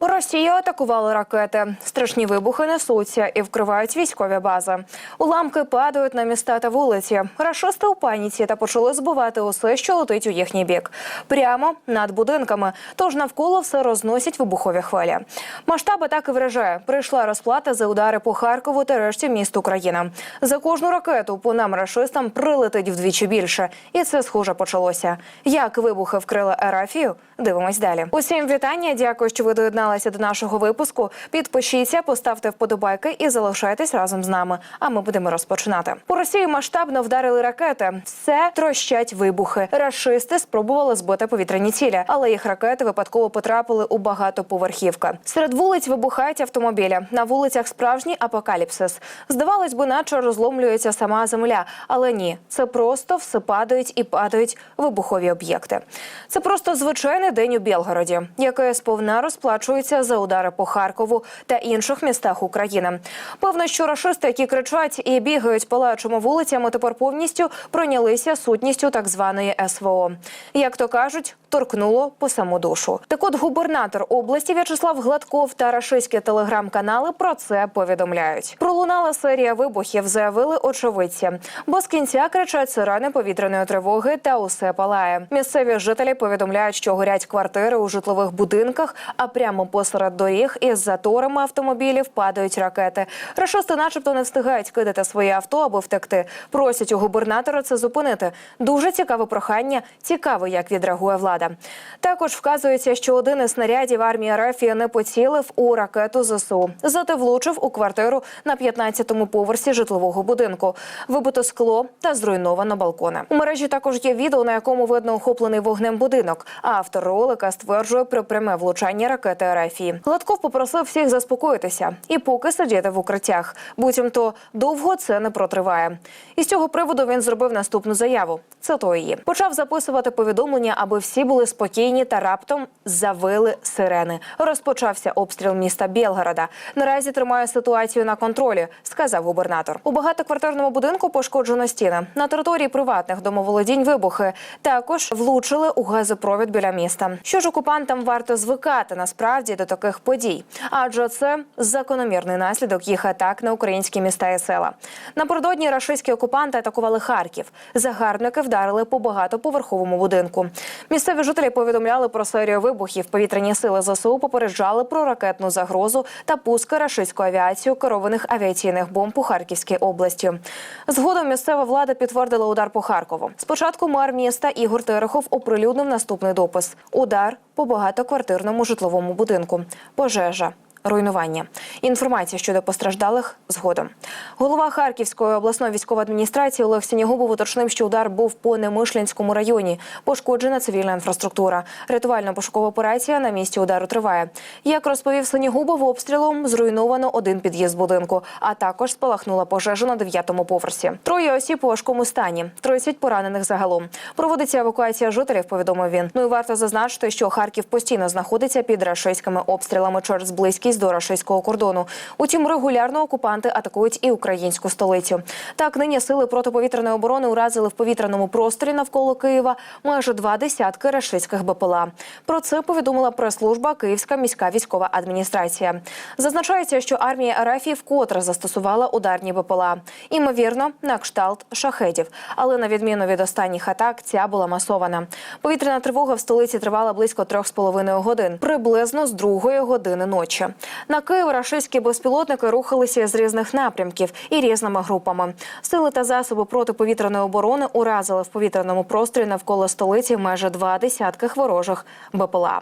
Росію атакували ракети. Страшні вибухи несуться і вкривають військові бази. Уламки падають на міста та вулиці. Рашисти у паніці та почали збивати усе, що летить у їхній бік. Прямо над будинками. Тож навколо все розносять вибухові хвилі. Масштаб атаки вражає. Прийшла розплата за удари по Харкову та решті міст України. За кожну ракету по нам рашистам прилетить вдвічі більше. І це схоже почалося. Як вибухи вкрили Ерафію? Дивимось далі. Усім вітання. Дякую, що ви доєдналися до нашого випуску. Підпишіться, поставте вподобайки і залишайтесь разом з нами. А ми будемо розпочинати. По Росії масштабно вдарили ракети. Все трощать вибухи. Рашисти спробували збити повітряні цілі, але їх ракети випадково потрапили у багатоповерхівки. Серед вулиць вибухають автомобілі. На вулицях справжній апокаліпсис. Здавалось би, наче розломлюється сама земля, але ні, це просто все падають і падають вибухові об'єкти. Це просто звичайний день у Білгороді, який сповна розплачується за удари по Харкову та інших містах України. Певно, що рашисти, які кричать і бігають палаючими вулицями, тепер повністю пройнялися сутністю так званої СВО. Як то кажуть, торкнуло по саму душу. Так от губернатор області В'ячеслав Гладков та рашистські телеграм-канали про це повідомляють. Пролунала серія вибухів, заявили очевидці. Бо з кінця кричать сирени повітряної тривоги та усе палає. Місцеві жителі повідомляють, що горять квартири у житлових будинках, а прямо посеред доріг із заторами автомобілів падають ракети. Рашисти, начебто, не встигають кидати своє авто, аби втекти. Просять у губернатора це зупинити. Дуже цікаве прохання. Цікаво, як відреагує влада. Також вказується, що один із снарядів армії РФ не поцілив у ракету ЗСУ. Зате влучив у квартиру на 15-му поверсі житлового будинку. Вибито скло та зруйновано балкони. У мережі також є відео, на якому видно охоплений вогнем будинок. А автор ролика стверджує про пряме влучання ракети РФ. Гладков попросив всіх заспокоїтися і поки сидіти в укриттях. Буцімто довго це не протриває. І з цього приводу він зробив наступну заяву. Це її. Почав записувати повідомлення, аби всі були спокійні та раптом завили сирени. Розпочався обстріл міста Білгорода. Наразі тримає ситуацію на контролі, сказав губернатор. У багатоквартирному будинку пошкоджено стіни. На території приватних домоволодінь вибухи. Також влучили у газопровід біля міста. Що ж окупантам варто звикати насправді до таких подій, адже це закономірний наслідок їх атак на українські міста і села. Напередодні рашистські окупанти атакували Харків. Загарбники вдарили по багатоповерховому будинку. Місцеві жителі повідомляли про серію вибухів. Повітряні сили ЗСУ попереджали про ракетну загрозу та пуски рашистською авіацією керованих авіаційних бомб у Харківській області. Згодом місцева влада підтвердила удар по Харкову. Спочатку мер міста Ігор Терехов оприлюднив наступний допис: удар по багатоквартирному житловому будинку. Пожежа. Руйнування інформація щодо постраждалих згодом. Голова Харківської обласної військової адміністрації Олег Сінігубов уточнив, що удар був по Немишлянському районі. Пошкоджена цивільна інфраструктура. Рятувально-пошукова операція на місці удару триває. Як розповів Синігубов, обстрілом зруйновано один під'їзд будинку, а також спалахнула пожежа на дев'ятому поверсі. Троє осіб у важкому стані, 30 поранених загалом. Проводиться евакуація жителів. Повідомив він. Ну і варто зазначити, що Харків постійно знаходиться під рашистськими обстрілами через близькість до рашистського кордону. Утім, регулярно окупанти атакують і українську столицю. Так, нині сили протиповітряної оборони уразили в повітряному просторі навколо Києва майже два десятки рашистських БПЛА. Про це повідомила прес-служба Київська міська військова адміністрація. Зазначається, що армія РФ вкотре застосувала ударні БПЛА. Імовірно, на кшталт шахедів. Але на відміну від останніх атак, ця була масована. Повітряна тривога в столиці тривала близько трьох з половиною годин, приблизно з другої години ночі. На Київ рашистські безпілотники рухалися з різних напрямків і різними групами. Сили та засоби протиповітряної оборони уразили в повітряному просторі навколо столиці майже два десятки ворожих БПЛА.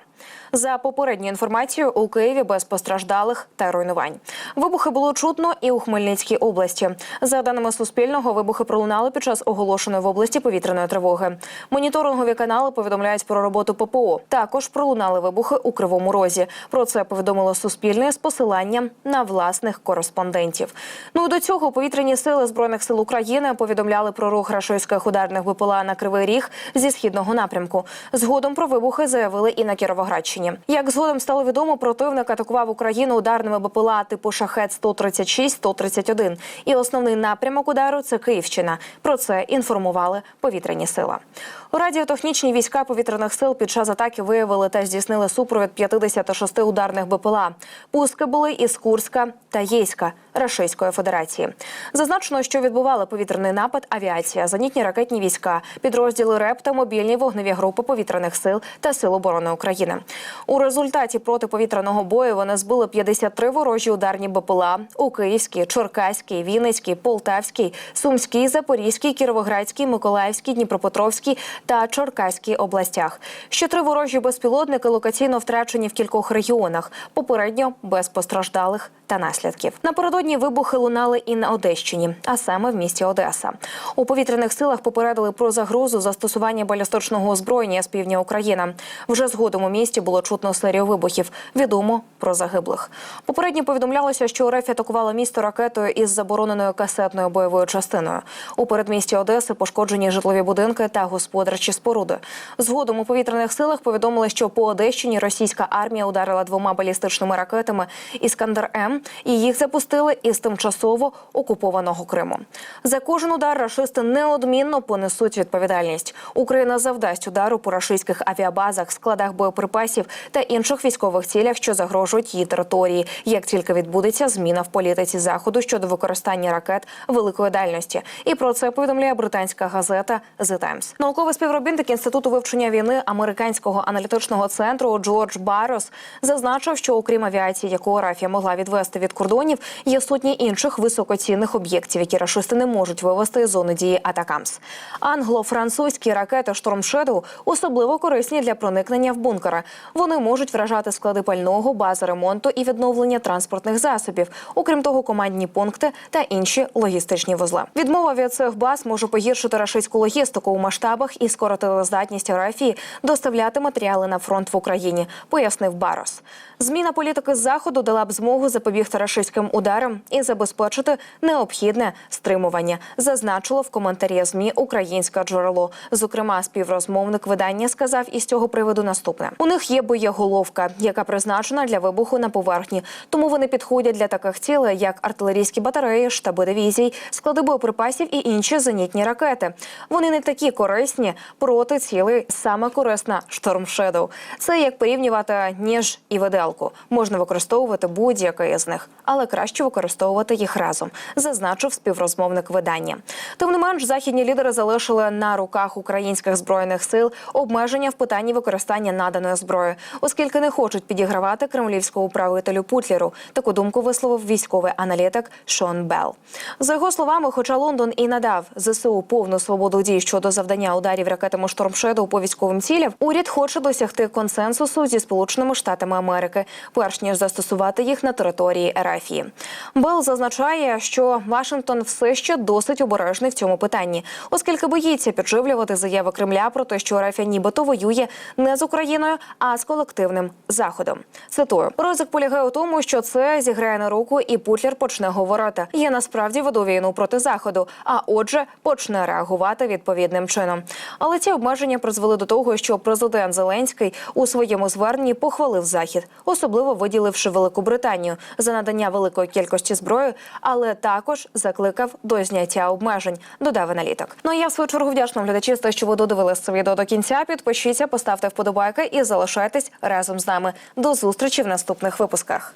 За попередньою інформацією, у Києві без постраждалих та руйнувань. Вибухи було чутно і у Хмельницькій області. За даними Суспільного, вибухи пролунали під час оголошеної в області повітряної тривоги. Моніторингові канали повідомляють про роботу ППО. Також пролунали вибухи у Кривому Розі. Про це повідомило Суспільне Суспільне з посиланням на власних кореспондентів. Ну до цього повітряні сили збройних сил України повідомляли про рух рашистських ударних БПЛА на Кривий Ріг зі східного напрямку. Згодом про вибухи заявили і на Кіровоградщині. Як згодом стало відомо, противник атакував Україну ударними БПЛА типу шахет 136 131 І основний напрямок удару це Київщина. Про це інформували повітряні сили. Радіотехнічні війська повітряних сил під час атаки виявили та здійснили супровід 56 ударних БПЛА. Пуски були із Курська та Єйська Рашистської Федерації. Зазначено, що відбували повітряний напад авіація, зенітні ракетні війська, підрозділи РЕП та мобільні вогневі групи повітряних сил та сил оборони України. У результаті протиповітряного бою вони збили 53 ворожі ударні БПЛА у Київській, Черкаській, Вінницькій, Полтавській, Сумській, Запорізькій, Кіровоградській, Миколаївській, Дніпропетровській та Черкаській областях. Ще три ворожі безпілотники локаційно втрачені в кількох регіонах, попередньо без постраждалих та наслідків. Напередодні вибухи лунали і на Одещині, а саме в місті Одеса. У повітряних силах попередили про загрозу застосування балістичного озброєння з півдня України. Вже згодом у місті було чутно серію вибухів. Відомо про загиблих. Попередньо повідомлялося, що РФ атакувала місто ракетою із забороненою касетною бойовою частиною. У передмісті Одеси пошкоджені житлові будинки та господарчі споруди. Згодом у повітряних силах повідомили, що по Одещині російська армія ударила двома балістичними ракетами Іскандер М і їх запустили із тимчасово окупованого Криму. За кожен удар рашисти неодмінно понесуть відповідальність. Україна завдасть удару по рашистських авіабазах, складах боєприпасів та інших військових цілях, що загрожують її території, як тільки відбудеться зміна в політиці заходу щодо використання ракет великої дальності. І про це повідомляє британська газета The Times. Науковий співробітник інституту вивчення війни американського аналітичного центру Джордж Барос зазначив, що окрім авіації, яку Рафія могла відвести від кордонів, є сотні інших високоцінних об'єктів, які рашисти не можуть вивести із зони дії Атакамс. Англо-французькі ракети Shadow особливо корисні для проникнення в бункери. Вони можуть вражати склади пального, бази ремонту і відновлення транспортних засобів. Окрім того, командні пункти та інші логістичні вузли. Відмова від цих баз може погіршити рашистську логістику у масштабах і скоротити здатність РФ доставляти матеріали на фронт в Україні, пояснив Барос. Зміна політики з заходу дала б змогу запобігти рашистським ударам і забезпечити необхідне стримування. Зазначило в коментарі змі українське джерело. Зокрема, співрозмовник видання сказав із цього приводу наступне: у них є боєголовка, яка призначена для вибуху на поверхні, тому вони підходять для таких цілей, як артилерійські батареї, штаби дивізій, склади боєприпасів і інші зенітні ракети. Вони не такі корисні проти цілей, саме корисна Shadow. Це як порівнювати ніж і виделку. Можна використовувати будь-який із них, але краще використовувати їх разом, зазначив співрозмовник видання. Тим не менш, західні лідери залишили на руках українських збройних сил обмеження в питанні використання наданої зброї, оскільки не хочуть підігравати кремлівському правителю Путлеру. Таку думку висловив військовий аналітик Шон Белл. За його словами, хоча Лондон і надав ЗСУ повну свободу дій щодо завдання ударів ракетами Shadow по військовим цілям, уряд хоче досягти консенсусу зі Сполученими Штатами Америки, перш ніж застосувати їх на території РФ. Белл зазначає, що Вашингтон все ще досить обережний в цьому питанні, оскільки боїться підживлювати заяви Кремля про те, що РФ нібито воює не з Україною, а з колективним заходом. Цитую, ризик полягає у тому, що це зіграє на руку, і Путлер почне говорити. Я насправді веду війну проти заходу, а отже, почне реагувати відповідним чином. Але ці обмеження призвели до того, що президент Зеленський у своєму зверненні похвалив захід, особливо виділивши Велику Британію за надання великої кількості зброї, але також закликав до зняття обмежень. Додав аналітик. Ну а я в свою чергу вдячна глядачі, те, що ви додивилися це відео до кінця. Підпишіться, поставте вподобайки і залишайтесь разом з нами. До зустрічі в наступних випусках.